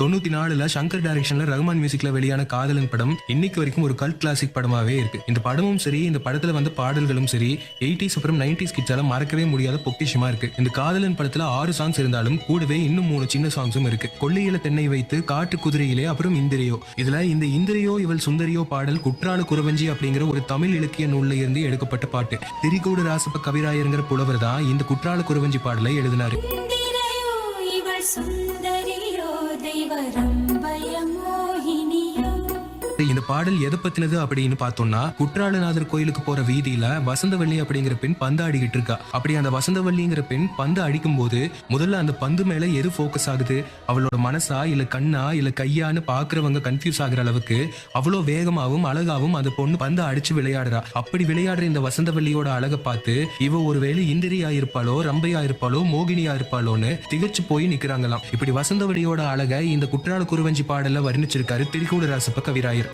தொண்ணூத்தி நாலுல சங்கர் டைரக்ஷன்ல ரகுமான் மியூசிக்ல வெளியான காதலன் படம் இன்னைக்கு வரைக்கும் ஒரு கல்ட் கிளாசிக் படமாவே இருக்கு. இந்த படமும் சரி இந்த படத்துல வந்த பாடல்களும் சரி எயிட்டிஸ் அப்புறம் நைன்டிஸ் கிட்ஸால மறக்கவே முடியாத பொக்கிஷமா இருக்கு. இந்த காதலன் படத்துல ஆறு சாங்ஸ் இருந்தாலும் கூடவே இன்னும் மூணு சின்ன சாங்ஸும் இருக்கு. கொள்ளையில தென்னை வைத்து காட்டு குதிரையிலே அப்புறம் இந்திரியோ. இதுல இந்த இந்திரியோ இவள் சுந்தரியோ பாடல் குற்றால குறவஞ்சி அப்படிங்கிற ஒரு தமிழ் இலக்கிய நூல்ல இருந்து எடுக்கப்பட்ட பாட்டு. திரிகோடு ராசப்ப கவிராயருங்கிற புலவர் தான் இந்த குற்றால குறவஞ்சி பாடலை எழுதினாரு. para இந்த பாடல் எதை பத்தினது அப்படின்னு பார்த்தோம்னா குற்றாலநாதர் கோயிலுக்கு போற வீதியில வசந்தவள்ளி அப்படிங்கிற பெண் பந்து ஆடிக்கிட்டு இருக்கா. அப்படி அந்த வசந்தவள்ளிங்கிற பெண் பந்து அடிக்கும் போது முதல்ல அந்த பந்து மேல எது ஃபோக்கஸ் ஆகுது? அவளோட மனசா இல்ல கண்ணா இல்ல கையான்னு பாக்குறவங்க கன்ஃபியூஸ் ஆகுற அளவுக்கு அவ்வளோ வேகமாவும் அழகாவும் அந்த பொண்ணு பந்து அடிச்சு விளையாடுறா. அப்படி விளையாடுற இந்த வசந்தவள்ளியோட அழகை பார்த்து இவ ஒருவேளை இந்திரியா இருப்பாளோ ரம்பையா இருப்பாளோ மோகினியா இருப்பாளோன்னு திகச்சு போய் நிக்கிறாங்களாம். இப்படி வசந்தவள்ளியோட அழகை இந்த குற்றால குருவஞ்சி பாடல்ல வர்ணிச்சிருக்காரு திருக்கூடராசப்ப கவிராயர்.